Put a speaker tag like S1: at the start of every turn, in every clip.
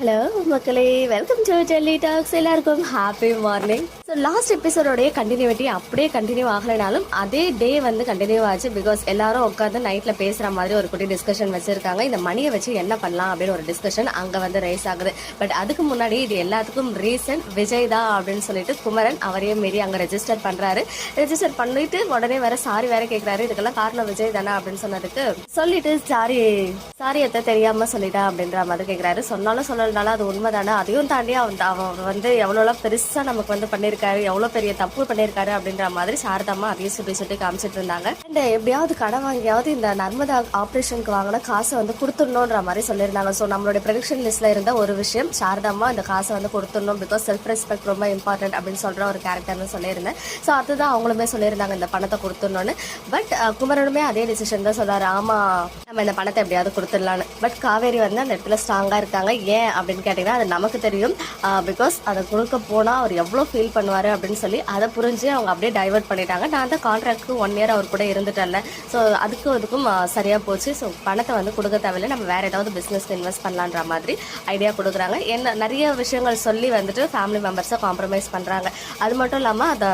S1: Hello மக்களே. Welcome to Delhi talks எல்லாருக்கும் happy morning so last எபிசோடோடைய கண்டினியூட்டி அப்படியே கண்டினியூ ஆகலைனாலும் அதே டே வந்து கண்டினியூ ஆச்சு பிகாஸ் எல்லாரும் உட்காந்து நைட்டில் பேசுகிற மாதிரி ஒரு குட்டி டிஸ்கஷன் வச்சுருக்காங்க. இந்த மணியை வச்சு என்ன பண்ணலாம் அப்படின்னு ஒரு டிஸ்கஷன் அங்கே வந்து ரைஸ் ஆகுது. பட் அதுக்கு முன்னாடி இது எல்லாத்துக்கும் ரீசன் விஜய் தான் அப்படின்னு சொல்லிட்டு குமரன் அவரையே மீறி அங்கே ரெஜிஸ்டர் பண்ணுறாரு ரெஜிஸ்டர் பண்ணிட்டு உடனே வேற சாரி வேற கேட்குறாரு இதுக்கெல்லாம் காரணம் விஜய் தானே அப்படின்னு சொன்னதுக்கு சொல்லிட்டு சாரி சாரி எத்த தெரியாமல் சொல்லிட்டா அப்படின்ற மாதிரி கேட்குறாரு சொன்னாலும் சொல்லலனாலும் அது உண்மைதானே? அதையும் தாண்டி அவன் அவன் வந்து எவ்வளோலாம் பெருசாக நமக்கு வந்து பண்ணியிருக்காரு எவ்வளோ பெரிய தப்பு பண்ணியிருக்காரு அப்படின்ற மாதிரி சாரதாமா அதையும் சுட்டி சுட்டி காமிச்சிட்டு இருந்தாங்க. அண்ட் எப்படியாவது கடன் வாங்கியாவது இந்த நர்மதா ஆப்ரேஷனுக்கு வாங்கின காசை வந்து கொடுத்துடணுன்ற மாதிரி சொல்லியிருந்தாங்க. ஸோ நம்மளுடைய ப்ரொடக்ஷன் லிஸ்ட்டில் இருந்த ஒரு விஷயம் சாரதாமா இந்த காசை வந்து கொடுத்துடணும் பிகாஸ் செல்ஃப் ரெஸ்பெக்ட் ரொம்ப இம்பார்ட்டன்ட் அப்படின்னு சொல்கிற ஒரு கேரக்டர்னு சொல்லியிருந்தேன். ஸோ அதுதான் அவங்களுமே சொல்லியிருந்தாங்க இந்த பணத்தை கொடுத்துடணும்னு. பட் குமரனுமே அதே டிசிஷன் தான் சொல்கிறார் ஆமாம் நம்ம இந்த பணத்தை எப்படியாவது கொடுத்துடலான்னு பட் காவேரி வந்து அந்த இடத்துல ஸ்ட்ராங்காக இருக்காங்க. ஏன் அப்படின்னு கேட்டிங்கன்னா அது நமக்கு தெரியும். பிகாஸ் அதை கொடுக்க போனால் அவர் எவ்வளோ ஃபீல் பண்ணுவார் அப்படின்னு சொல்லி அதை புரிஞ்சு அவங்க அப்படியே டைவர்ட் பண்ணிட்டாங்க. நான் தான் கான்ட்ராக்ட்க்கு ஒன் இயர் அவர் கூட இருந்துட்டேன்ல. ஸோ அதுக்கும் இதுக்கும் சரியாக போச்சு. ஸோ பணத்தை வந்து கொடுக்க தேவையில்லை. நம்ம வேறு ஏதாவது பிஸ்னஸ்க்கு இன்வெஸ்ட் பண்ணலான்ற மாதிரி ஐடியா கொடுக்குறாங்க. என்ன நிறைய விஷயங்கள் சொல்லி வந்துட்டு ஃபேமிலி மெம்பர்ஸை காம்ப்ரமைஸ் பண்ணுறாங்க அது மட்டும் இல்லாமல் அதை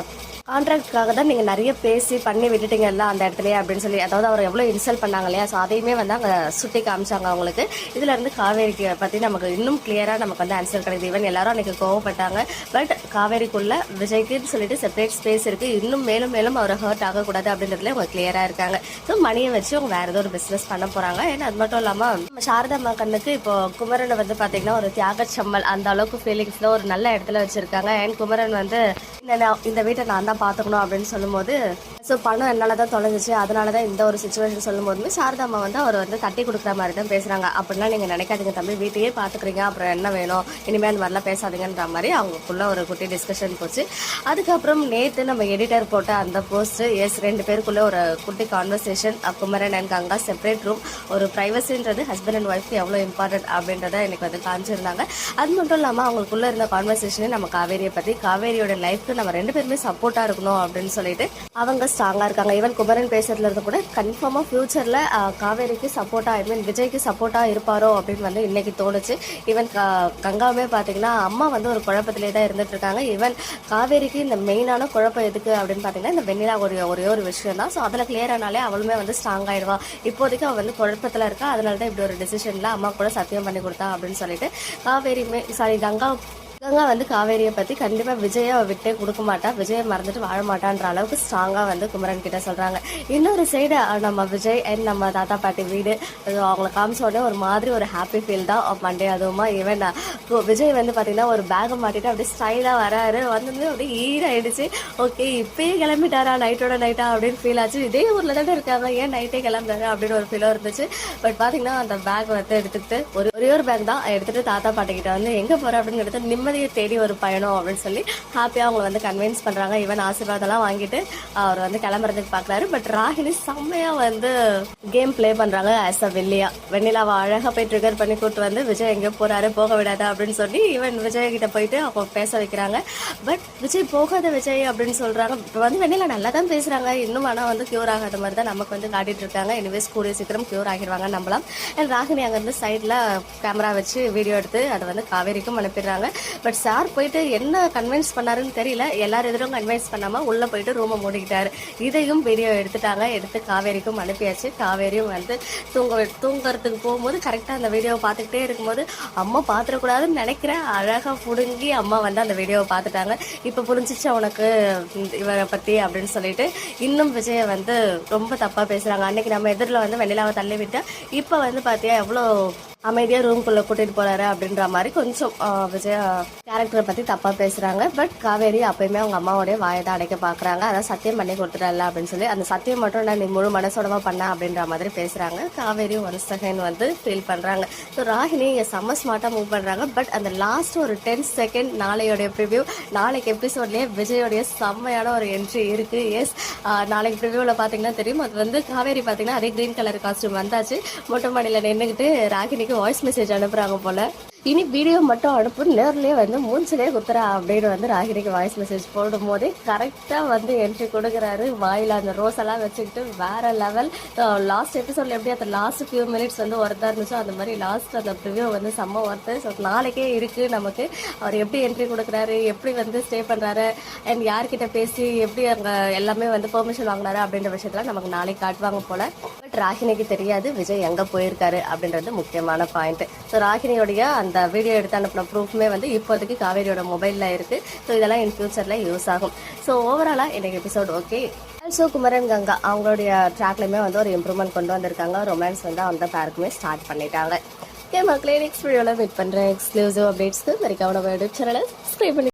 S1: கான்ட்ராக்ட்காக தான் நீங்கள் நிறைய பேசி பண்ணி விட்டுட்டீங்கல்ல அந்த இடத்துலயே அப்படின்னு சொல்லி. அதாவது அவர் எவ்வளோ இன்சல்ட் பண்ணாங்க இல்லையா? ஸோ அதையுமே வந்து அங்கே சுட்டி காமிச்சாங்க அவங்களுக்கு. இதுல இருந்து காவேரிக்கு பற்றி நமக்கு இன்னும் கிளியராக நமக்கு வந்து ஆன்சர் கிடைக்குது. ஈவன் எல்லாரும் அன்னைக்கு கோவப்பட்டாங்க. பட் காவேரிக்குள்ள விஜய்க்குன்னு சொல்லிட்டு செப்பரேட் ஸ்பேஸ் இருக்கு. இன்னும் மேலும் மேலும் அவர் ஹர்ட் ஆகக்கூடாது அப்படின்றதுல அவங்க கிளியராக இருக்காங்க. ஸோ மணியை வச்சு அவங்க வேற ஏதோ ஒரு பிஸ்னஸ் பண்ண போறாங்க. ஏன்னா அது மட்டும் இல்லாமல் நம்ம சாரதா அம்மா கண்ணுக்கு இப்போ குமரனை வந்து பார்த்தீங்கன்னா ஒரு தியாக சம்மல் அந்த அளவுக்கு ஃபீலிங்ஸ்ல ஒரு நல்ல இடத்துல வச்சிருக்காங்க. அண்ட் குமரன் வந்து இந்த வீட்டை நான் தான் பார்த்துக்கணும் அப்படின்னு சொல்லும்போது ஸோ பணம் என்னால் தான் தொலைஞ்சிச்சு அதனால தான் இந்த ஒரு சுச்சுவேஷன் சொல்லும்போதுமே சாரதாம்மா வந்து அவர் வந்து தட்டி கொடுக்குற மாதிரி தான் பேசுகிறாங்க அப்படிலாம் நீங்கள் நினைக்காதீங்க தம்பி வீட்டையே பார்த்துக்கிறீங்க அப்புறம் என்ன வேணும் இனிமேல் அந்த மாதிரிலாம் பேசாதீங்கன்ற மாதிரி அவங்களுக்குள்ள ஒரு குட்டி டிஸ்கஷன் போச்சு. அதுக்கப்புறம் நேற்று நம்ம எடிட்டர் போட்ட அந்த போஸ்ட் எஸ் ரெண்டு பேருக்குள்ளே ஒரு குட்டி conversation Kumaran and Ganga separate room ஒரு ப்ரைவசின்றது ஹஸ்பண்ட் அண்ட் ஒய்ஃப்க்கு எவ்வளோ இம்பார்ட்டன்ட் அப்படின்றத எனக்கு வந்து காமிச்சிருந்தாங்க. அது மட்டும் இல்லாமல் அவங்களுக்குள்ளே இருந்த கான்வர்சேஷனே நம்ம காவேரியை பற்றி காவேரியோட லைஃப்க்கு நம்ம ரெண்டு பேருமே சப்போர்ட்டாக இருக்கணும் அப்படின்னு சொல்லிட்டு அவங்க ஸ்ட்ராங்காக இருக்காங்க. ஈவன் குமரன் பேசுறதுல இருந்து கூட கன்ஃபார்மாக ஃபியூச்சரில் காவேரிக்கு சப்போர்ட்டாக ஐ மீன் விஜய்க்கு சப்போர்ட்டாக இருப்பாரோ அப்படின்னு வந்து இன்னைக்கு தோணுச்சு. ஈவன் கங்காவுமே பார்த்தீங்கன்னா அம்மா வந்து ஒரு குழப்பத்திலே தான் இருந்துட்டு இருக்காங்க. ஈவன் காவேரிக்கு இந்த மெயினான குழப்பம் எதுக்கு அப்படின்னு பார்த்தீங்கன்னா இந்த வெண்ணிலா ஒரு ஒரே ஒரு விஷயம் தான். ஸோ அதில் கிளியர் ஆனாலே அவளுமே வந்து ஸ்ட்ராங் ஆயிடுவா. இப்போதைக்கு அவள் வந்து குழப்பத்தில் இருக்கா. அதனால தான் இப்படி ஒரு டிசிஷனில் அம்மா கூட சத்தியம் பண்ணி கொடுத்தா அப்படின்னு சொல்லிட்டு காவேரியுமே சாரி கங்கா கங்கா வந்து காவேரியை பற்றி கண்டிப்பாக விஜயை விட்டே கொடுக்க மாட்டா. விஜயை மறந்துட்டு வாழ மாட்டான்ற அளவுக்கு ஸ்ட்ராங்காக வந்து குமரன் கிட்ட சொல்கிறாங்க இன்னொரு சைடு நம்ம விஜய் அண்ட் நம்ம தாத்தா பாட்டி வீடு அவங்கள காமிச்ச உடனே ஒரு மாதிரி ஒரு ஹாப்பி ஃபீல் தான். மண்டே அதுவுமா ஈவன் விஜய் வந்து பார்த்தீங்கன்னா ஒரு பேக்கை மாட்டிட்டு அப்படியே ஸ்டைலாக வராரு. வந்து அப்படியே ஈடாயிடுச்சு ஓகே இப்பயே கிளம்பிட்டாரா நைட்டோட நைட்டா அப்படின்னு ஃபீல் ஆச்சு. இதே ஊரில் தானே இருக்காங்க. ஏன் நைட்டே கிளம்புறாரு அப்படின்னு ஒரு ஃபீலாக இருந்துச்சு. பட் பார்த்தீங்கன்னா அந்த பேக் வந்து எடுத்துக்கிட்டு ஒரு ஒரே ஒரு பேக் தான். எடுத்துட்டு தாத்தா பாட்டிக்கிட்ட வந்து எங்கே போகிற அப்படின்னு எடுத்து நிம்மதியை தேடி ஒரு பயணம் அப்படின்னு சொல்லி ஹாப்பியாக அவங்களை வந்து கன்வின்ஸ் பண்ணுறாங்க ஈவன் ஆசீர்வாதம்லாம் வாங்கிட்டு அவர் வந்து கிளம்புறதுக்கு பார்க்குறாரு. பட் ராகினி செம்மையாக வந்து கேம் ப்ளே பண்ணுறாங்க ஆஸ் அ வெள்ளியா. வெண்ணிலாவை அழகாக போய் ட்ரிகர் பண்ணி கூப்பிட்டு வந்து விஜய் எங்கே போகிறாரு போக விடாத அப்படின்னு சொல்லி ஈவன் விஜய் கிட்ட போயிட்டு அவங்க பேச வைக்கிறாங்க. பட் விஜய் போகாத விஜய் அப்படின்னு சொல்கிறாங்க இப்போ வந்து வெண்ணிலா நல்லா தான் பேசுகிறாங்க இன்னும் ஆனால் வந்து க்யூர் ஆகாத மாதிரி தான் நமக்கு வந்து காட்டிட்டு இருக்காங்க. எனிவேஸ் கூடிய சீக்கிரம் க்யூர் ஆகிடுவாங்க நம்பலாம். அண்ட் ராகினி அங்கேருந்து சைடில் கேமரா வச்சு வீடியோ எடுத்து அதை வந்து காவேரிக்கும் அனுப்பிடுறாங்க. பட் சார் போயிட்டு என்ன கன்வின்ஸ் பண்ணாருன்னு தெரியல. எல்லாரும் எதிரும் கன்வின்ஸ் பண்ணாமல் உள்ளே போயிட்டு ரூமை மூடிக்கிட்டாரு. இதையும் வீடியோ எடுத்துட்டாங்க. எடுத்து காவேரிக்கும் அனுப்பியாச்சு. காவேரியும் வந்து தூங்க தூங்குறதுக்கு போகும்போது கரெக்டாக அந்த வீடியோவை பார்த்துக்கிட்டே இருக்கும்போது அம்மா பார்த்துடக்கூடாதுன்னு நினைக்கிறேன். அழகாக புடுங்கி அம்மா வந்து அந்த வீடியோவை பார்த்துட்டாங்க. இப்போ புரிஞ்சிச்சு உனக்கு இவரை பற்றி அப்படின்னு சொல்லிட்டு இன்னும் விஜயை வந்து ரொம்ப தப்பாக பேசுகிறாங்க அன்னைக்கு நம்ம எதிரில் வந்து வெண்ணிலாவை தள்ளி விட்டா இப்போ வந்து பார்த்தியா எவ்வளோ அமைதியாக ரூம்குள்ளே கூட்டிகிட்டு போறாரு அப்படின்ற மாதிரி கொஞ்சம் விஜய் கேரக்டரை பற்றி தப்பாக பேசுகிறாங்க பட் காவேரி அப்பயுமே அவங்க அம்மாவோடைய வாயை தான் அடைக்க பார்க்குறாங்க அதான் சத்தியம் பண்ணி கொடுத்துட்டல அப்படின்னு சொல்லி அந்த சத்தியம் மட்டும் நான் நீ முழு மனசோடவா பண்ண அப்படின்ற மாதிரி பேசுகிறாங்க காவேரி ஒரு செகண்ட் வந்து ஃபீல் பண்ணுறாங்க ஸோ ராகினி இங்கே செம்ம ஸ்மார்ட்டாக மூவ் பண்ணுறாங்க பட் அந்த லாஸ்ட் ஒரு டென் செகண்ட் நாளையோடைய ப்ரிவியூ நாளைக்கு எபிசோட்லேயே விஜயோடைய செம்மையான ஒரு என்ட்ரி இருக்குது எஸ் நாளைக்கு ப்ரிவ்யூவில் பார்த்தீங்கன்னா தெரியும். அது வந்து காவேரி பார்த்தீங்கன்னா அதே க்ரீன் கலர் காஸ்டியூம் வந்தாச்சு. மொட்டை மாடியில் நின்றுக்கிட்டு ராகினிக்கு வாய்ஸ் மெசேஜ் அனுப்புகிறாங்க போல். இனி வீடியோ மட்டும் அனுப்பு நேர்லேயே வந்து மூஞ்சிலே குத்துறா அப்படின்னு வந்து ராகினிக்கு வாய்ஸ் மெசேஜ் போடும் போதே கரெக்டாக வந்து என்ட்ரி கொடுக்குறாரு. வாயில் அந்த ரோஸ் எல்லாம் வச்சுக்கிட்டு வேற லெவல் லாஸ்ட் எபிசோட்ல எப்படி அந்த லாஸ்ட் ஃபியூ மினிட்ஸ் வந்து ஒருத்தா இருந்துச்சோ அந்த மாதிரி லாஸ்ட் அந்த ப்ரிவியூ வந்து செம்ம ஒர்த்து ஸோ நாளைக்கே இருக்கு நமக்கு. அவர் எப்படி என்ட்ரி கொடுக்குறாரு எப்படி வந்து ஸ்டே பண்ணுறாரு அண்ட் யார்கிட்ட பேசி எப்படி அங்கே எல்லாமே வந்து பெர்மிஷன் வாங்கினாரு அப்படின்ற விஷயத்தில் நமக்கு நாளைக்கு காட்டுவாங்க போல. பட் ராகினிக்கு தெரியாது விஜய் எங்கே போயிருக்காரு அப்படின்றது முக்கியமான பாயிண்ட் ஸோ ராகினியோடைய அந்த வீடியோ எடுத்து அனுப்பின ப்ரூஃப்மே வந்து இப்போதைக்கு காவேரியோட மொபைலில் இருக்கு. ஸோ இதெல்லாம் இன் ஃபியூச்சரில் யூஸ் ஆகும். ஸோ ஓவராலாக எனக்கு episode okay also Kumaran Ganga அவங்களுடைய ட்ராக்லையுமே வந்து ஒரு இம்ப்ரூவ்மெண்ட் கொண்டு வந்திருக்காங்க. ரொமான்ஸ் வந்து அந்த பேருக்குமே ஸ்டார்ட் பண்ணிட்டாங்க. ஓகே மக்களே நெக்ஸ்ட் வீடியோவில் மீட் பண்ணுறேன் எக்ஸ்க்ளூசிவ் அப்டேட்ஸ்க்கு மறக்காம நம்ம யூடியூப் சேனலை சப்ஸ்கிரைப் பண்ணி